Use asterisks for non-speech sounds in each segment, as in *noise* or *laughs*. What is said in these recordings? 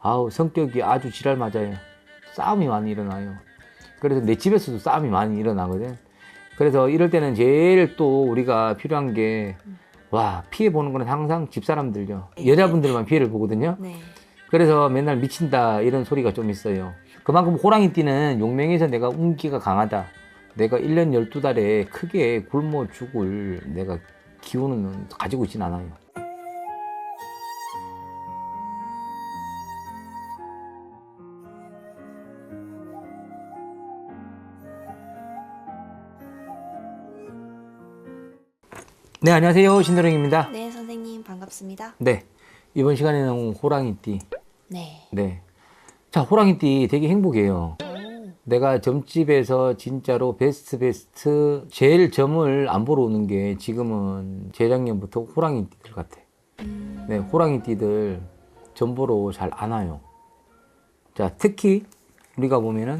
아우 성격이 아주 지랄 맞아요. 싸움이 많이 일어나요. 그래서 내 집에서도 싸움이 많이 일어나거든. 그래서 이럴 때는 제일 또 우리가 필요한 게 와 피해 보는 거는 항상 집 사람들요. 여자분들만 피해를 보거든요. 네. 그래서 맨날 미친다 이런 소리가 좀 있어요. 그만큼 호랑이 띠는 용맹에서 내가 운기가 강하다. 내가 1년 12달에 크게 굶어 죽을 내가 기운은 가지고 있진 않아요. 네, 안녕하세요. 신도령입니다. 네, 선생님 반갑습니다. 네. 이번 시간에는 호랑이띠. 네. 네. 자, 호랑이띠 되게 행복해요. 오. 내가 점집에서 진짜로 베스트 베스트 제일 점을 안 보러 오는 게 지금은 재작년부터 호랑이띠들 같아. 음. 네, 호랑이띠들 점 보러 잘 안 와요. 자, 특히 우리가 보면은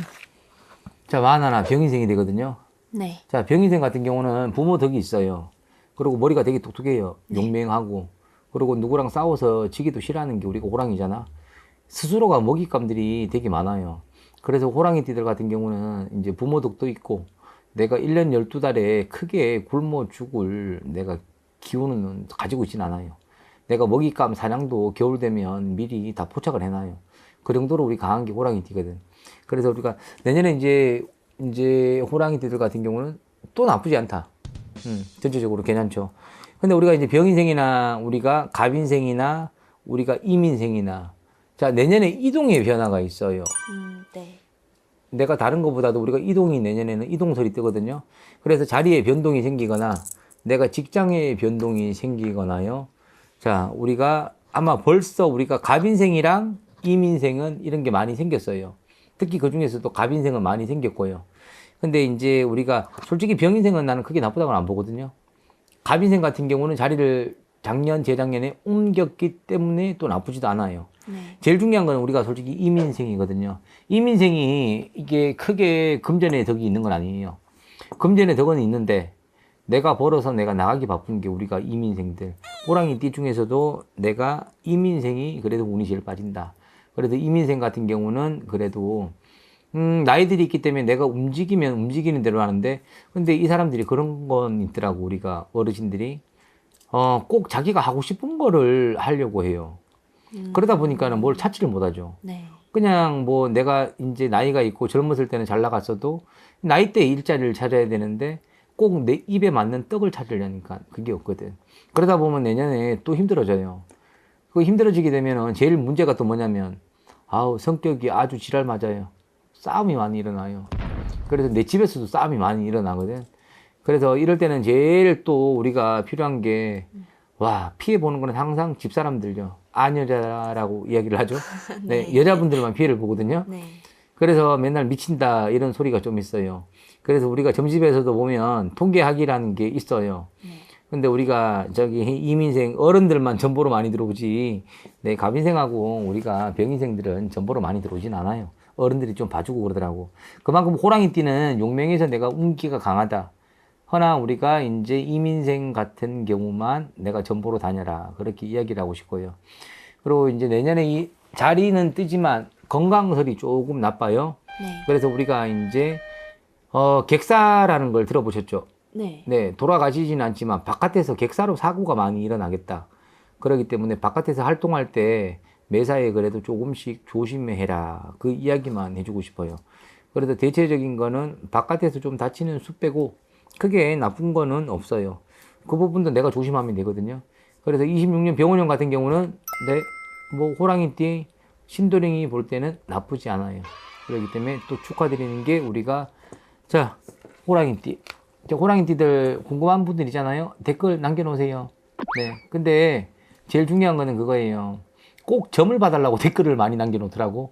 자, 만하나 병인생이 되거든요. 네. 자, 병인생 같은 경우는 부모 덕이 있어요. 그리고 머리가 되게 똑똑해요. 용맹하고. 그리고 누구랑 싸워서 지기도 싫어하는 게 우리가 호랑이잖아. 스스로가 먹잇감들이 되게 많아요. 그래서 호랑이띠들 같은 경우는 이제 부모 덕도 있고 내가 1년 12달에 크게 굶어 죽을 내가 기운은 가지고 있진 않아요. 내가 먹잇감 사냥도 겨울 되면 미리 다 포착을 해놔요. 그 정도로 우리 강한 게 호랑이띠거든. 그래서 우리가 내년에 이제 이제 호랑이띠들 같은 경우는 또 나쁘지 않다. 음, 전체적으로 괜찮죠. 근데 우리가 이제 병인생이나 우리가 갑인생이나 우리가 이민생이나 자 내년에 이동의 변화가 있어요. 음, 네. 내가 다른 것보다도 우리가 이동이 내년에는 이동설이 뜨거든요. 그래서 자리에 변동이 생기거나 내가 직장에 변동이 생기거나요. 자, 우리가 아마 벌써 우리가 갑인생이랑 이민생은 이런 게 많이 생겼어요. 특히 그 중에서도 갑인생은 많이 생겼고요. 근데 이제 우리가 솔직히 병인생은 나는 크게 나쁘다고는 안 보거든요. 갑인생 같은 경우는 자리를 작년, 재작년에 옮겼기 때문에 또 나쁘지도 않아요. 네. 제일 중요한 건 우리가 솔직히 이민생이거든요. 이민생이 이게 크게 금전의 덕이 있는 건 아니에요. 금전의 덕은 있는데 내가 벌어서 내가 나가기 바쁜 게 우리가 이민생들. 호랑이 띠 중에서도 내가 이민생이 그래도 운이 제일 빠진다. 그래도 이민생 같은 경우는 그래도 음, 나이들이 있기 때문에 내가 움직이면 움직이는 대로 하는데 근데 이 사람들이 그런 건 있더라고 우리가 어르신들이 어, 꼭 자기가 하고 싶은 거를 하려고 해요. 음. 그러다 보니까는 뭘 찾지를 못하죠. 네. 그냥 뭐 내가 이제 나이가 있고 젊었을 때는 잘 나갔어도 나이 때 일자리를 찾아야 되는데 꼭 내 입에 맞는 떡을 찾으려니까 그게 없거든. 그러다 보면 내년에 또 힘들어져요. 그 힘들어지게 되면은 제일 문제가 또 뭐냐면 아우 성격이 아주 지랄 맞아요. 싸움이 많이 일어나요. 그래서 내 집에서도 싸움이 많이 일어나거든. 그래서 이럴 때는 제일 또 우리가 필요한 게 와, 피해 보는 거는 항상 집 사람들요. 아녀자라고 이야기를 하죠. *laughs* 네, 네. 여자분들만 피해를 보거든요. 네. 그래서 맨날 미친다 이런 소리가 좀 있어요. 그래서 우리가 점집에서도 보면 통계학이라는 게 있어요. 네. 근데 우리가 저기 이민생 어른들만 전보로 많이 들어오지, 네, 갑인생하고 우리가 병인생들은 전보로 많이 들어오진 않아요. 어른들이 좀 봐주고 그러더라고. 그만큼 호랑이 띠는 용맹에서 내가 운기가 강하다. 허나 우리가 이제 이민생 같은 경우만 내가 전보로 다녀라. 그렇게 이야기를 하고 싶고요. 그리고 이제 내년에 이 자리는 뜨지만 건강설이 조금 나빠요. 네. 그래서 우리가 이제 어 객사라는 걸 들어보셨죠? 네. 네, 돌아가시지는 않지만 바깥에서 객사로 사고가 많이 일어나겠다. 그렇기 때문에 바깥에서 활동할 때 매사에 그래도 조금씩 조심해라. 그 이야기만 해주고 싶어요. 그래서 대체적인 거는 바깥에서 좀 다치는 수 빼고 크게 나쁜 거는 없어요. 그 부분도 내가 조심하면 되거든요. 그래서 26년 병원형 같은 경우는 네, 뭐 호랑이띠, 신도령이 볼 때는 나쁘지 않아요. 그렇기 때문에 또 축하드리는 게 우리가 자 호랑이띠 저 호랑이띠들 궁금한 분들 있잖아요. 댓글 남겨놓으세요. 네. 근데 제일 중요한 거는 그거예요. 꼭 점을 봐달라고 *laughs* 댓글을 많이 남겨놓더라고.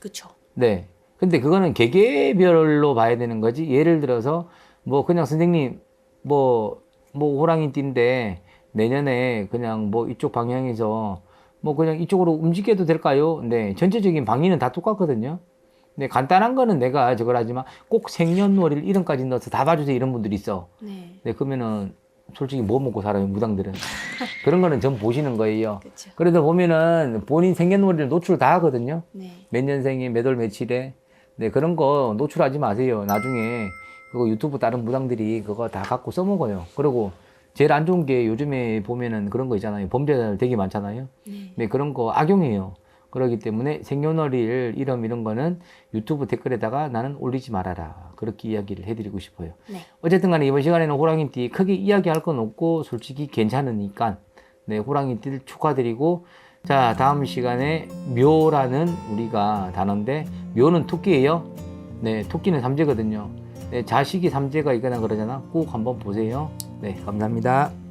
그쵸. 네. 근데 그거는 개개별로 봐야 되는 거지. 예를 들어서 뭐 그냥 선생님 뭐, 뭐 호랑이 띠인데 내년에 그냥 뭐 이쪽 방향에서 뭐 그냥 이쪽으로 움직여도 될까요? 네. 전체적인 방위는 다 똑같거든요. 네. 간단한 거는 내가 저걸 하지만 꼭 생년월일 이름까지 넣어서 다 봐주세요. 이런 분들이 있어. 네. 네, 그러면은 솔직히 뭐 먹고 살아요 무당들은 *laughs* 그런 거는 전 보시는 거예요 그렇죠. 그래도 보면은 본인 생년월일을 노출 다 하거든요 네. 몇 년생에 몇 월 며칠에 네 그런 거 노출하지 마세요 나중에 그거 유튜브 다른 무당들이 그거 다 갖고 써먹어요 그리고 제일 안 좋은 게 요즘에 보면은 그런 거 있잖아요 범죄자들 되게 많잖아요 네. 네, 그런 거 악용해요. 그렇기 때문에 생년월일 이름 이런 거는 유튜브 댓글에다가 나는 올리지 말아라. 그렇게 이야기를 해드리고 싶어요. 네. 어쨌든 간에 이번 시간에는 호랑이띠 크게 이야기할 건 없고 솔직히 괜찮으니까 네, 호랑이띠를 축하드리고 자, 다음 시간에 묘라는 우리가 단어인데 묘는 토끼예요. 네, 토끼는 삼재거든요. 네, 자식이 삼재가 있거나 그러잖아. 꼭 한번 보세요. 네, 감사합니다.